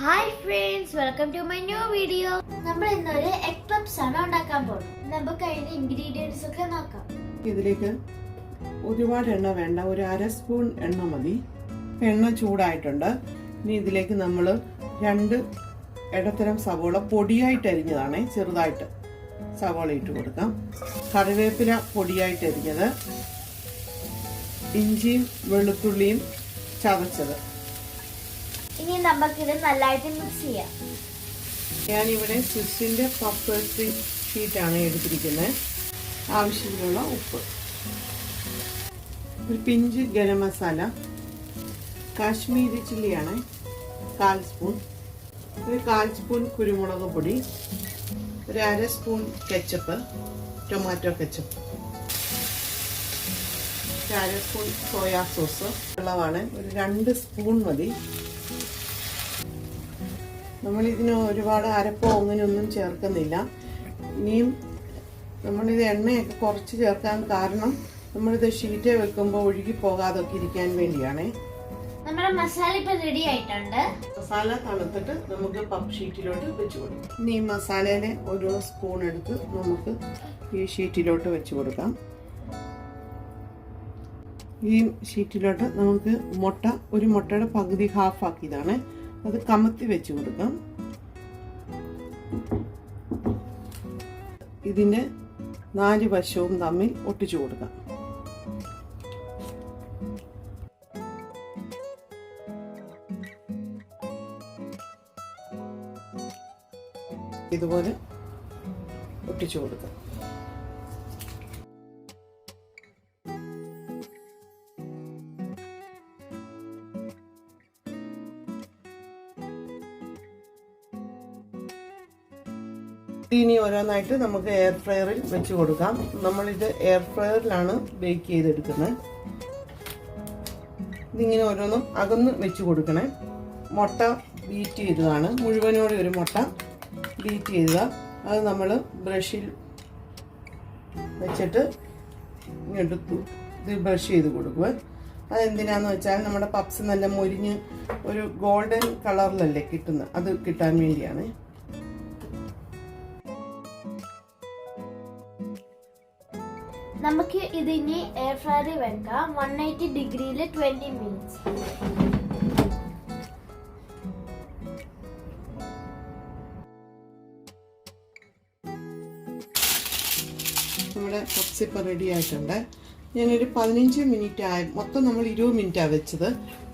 Hi friends welcome to my new video നമ്മൾ ഇന്നൊരു egg puffs ആണ് ഉണ്ടാക്കാൻ പോകുന്നത്. നമുക്ക് അതിന്റെ ഇൻഗ്രീഡിയൻസ് ഒക്കെ നോക്കാം. ഇതിലേക്ക് ഒരുപാട് എണ്ണ വേണ്ട ഒരു അര സ്പൂൺ എണ്ണ മതി. എണ്ണ ചൂടായിട്ടുണ്ട്. ഇനി ഇതിലേക്ക് നമ്മൾ രണ്ട് ഇടത്തരം സവോള പൊടിയായിട്ട് അരിഞ്ഞതാണ്. ചെറുതായിട്ട് സവോള ഇട്ട് കൊടുക്കാം. കറിവേപ്പില പൊടിയായിട്ട് അരിഞ്ഞത്. ഇഞ്ചിയും വെളുത്തുള്ളിയും ചതച്ചത്. ഇനി നമുക്കിത് നല്ലതായിട്ട് മിക്സ് ചെയ്യാം. ഞാനിവിടെ സ്വിച്ചിന്റെ ഷീറ്റ് ഷീറ്റാണ് എടുത്തിരിക്കുന്നത് ആവശ്യത്തിനുള്ള ഉപ്പ്. ഒരു പിഞ്ച് ഗരം മസാല. കാശ്മീരി ചില്ലിയാണ് കാൽ സ്പൂൺ. ഒരു കാൽ സ്പൂൺ കുരുമുളക് പൊടി. ഒരു അര സ്പൂൺ കെച്ചപ്പ്. Tomato ketchup. ഒരു അര സ്പൂൺ സോയാ സോസ്. വെള്ളമാണ് ഒരു രണ്ട് സ്പൂൺ മതി. നമ്മൾ ഇതിന് ഒരുപാട് അരപ്പോ അങ്ങനെയൊന്നും ചേർക്കുന്നില്ല. ഇനിയും നമ്മളിത് എണ്ണയൊക്കെ കുറച്ച് ചേർക്കാൻ കാരണം നമ്മളിത് ഷീറ്റ് വെക്കുമ്പോൾ ഒഴുകി പോകാതൊക്കെ ഇരിക്കാൻ വേണ്ടിയാണ്. നമ്മുടെ മസാല ഇപ്പൊ റെഡി ആയിട്ടുണ്ട്. മസാല തണുത്തിട്ട് നമുക്ക് പപ്പ് ഷീറ്റിലോട്ട് വെച്ച് കൊടുക്കാം. ഇനി ഈ മസാലയിലെ ഓരോ സ്പൂൺ എടുത്ത് നമുക്ക് ഈ ഷീറ്റിലോട്ട് വെച്ച് കൊടുക്കാം. ഈ ഷീറ്റിലോട്ട് നമുക്ക് മുട്ട ഒരു മുട്ടയുടെ പകുതി ഹാഫ് ആക്കിയതാണ്. അത് കമത്തി വെച്ച് കൊടുക്കാം. ഇതിന് നാല് വശവും തമ്മിൽ ഒട്ടിച്ചു കൊടുക്കാം. ഇതുപോലെ ഒട്ടിച്ചു കൊടുക്കാം. ഇനി ഓരോന്നായിട്ട് നമുക്ക് എയർ ഫ്രയറിൽ വെച്ച് കൊടുക്കാം. നമ്മളിത് എയർ ഫ്രയറിലാണ് ബേക്ക് ചെയ്തെടുക്കുന്നത്. ഇതിങ്ങനെ ഓരോന്നും അകന്ന് വെച്ച് കൊടുക്കണേ. മുട്ട ബീറ്റ് ചെയ്തതാണ്. മുഴുവനോടെ ഒരു മുട്ട ബീറ്റ് ചെയ്തത്. അത് നമ്മൾ ബ്രഷിൽ വെച്ചിട്ട് എടുത്തു. ഇത് ബ്രഷ് ചെയ്ത് കൊടുക്കുക അതെന്തിനാന്ന് വെച്ചാൽ നമ്മുടെ പപ്സ് നല്ല മൊരിഞ്ഞ് ഒരു ഗോൾഡൻ കളറിലല്ലേ കിട്ടുന്നത് അത് കിട്ടാൻ വേണ്ടിയാണ്. നമുക്ക് ഇതിനി എയർ ഫ്രയറിൽ വെക്കാം. വൺ എയ്റ്റി ഡിഗ്രിയിൽ ട്വന്റി മിനിറ്റ്സ് നമ്മുടെ പപ്സ് ഇപ്പോൾ റെഡി ആയിട്ടുണ്ട്. ഞാനൊരു പതിനഞ്ച് മിനിറ്റ് ആയ മൊത്തം നമ്മൾ ഇരുപത് മിനിറ്റാണ് വെച്ചത്.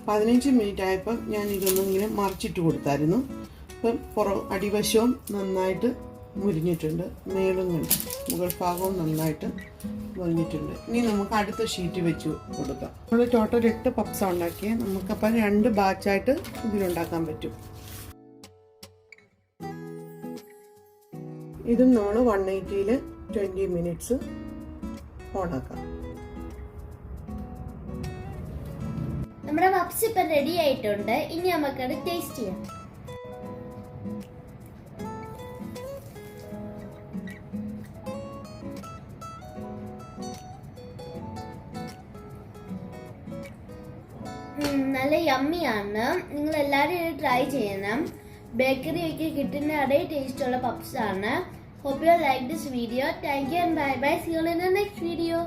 പതിനഞ്ച് മിനിറ്റ് ആയപ്പോൾ ഞാൻ ഇതൊന്നും ഇങ്ങനെ മറിച്ചിട്ട് കൊടുത്തായിരുന്നു. അപ്പം പുറ അടിവശവും നന്നായിട്ട് മുരിഞ്ഞിട്ടുണ്ട് മേളും കൊണ്ട് മുകൾ ഭാഗവും നന്നായിട്ട് മുരിഞ്ഞിട്ടുണ്ട്. ഇനി നമുക്ക് അടുത്ത ഷീറ്റ് വെച്ച് കൊടുക്കാം. നമ്മൾ ടോട്ടൽ എട്ട് പപ്സ് ഉണ്ടാക്കിയത് നമുക്കപ്പം രണ്ട് ബാച്ചായിട്ട് ഇതിലുണ്ടാക്കാൻ പറ്റും. ഇതും നമ്മൾ വൺ എയ്റ്റിയിൽ ട്വന്റി മിനിറ്റ്സ് ഓണാക്കാം നമ്മുടെ പപ്സ് ഇപ്പം റെഡി ആയിട്ടുണ്ട്. ഇനി നമുക്കത് ടേസ്റ്റ് ചെയ്യാം. നല്ല യമ്മിയാണ് നിങ്ങൾ എല്ലാവരും ഇത് ട്രൈ ചെയ്യണം. ബേക്കറി ഒക്കെ കിട്ടുന്ന അതേ ടേസ്റ്റുള്ള ആണ്. Hope you like this video thank you and bye bye see you in the next video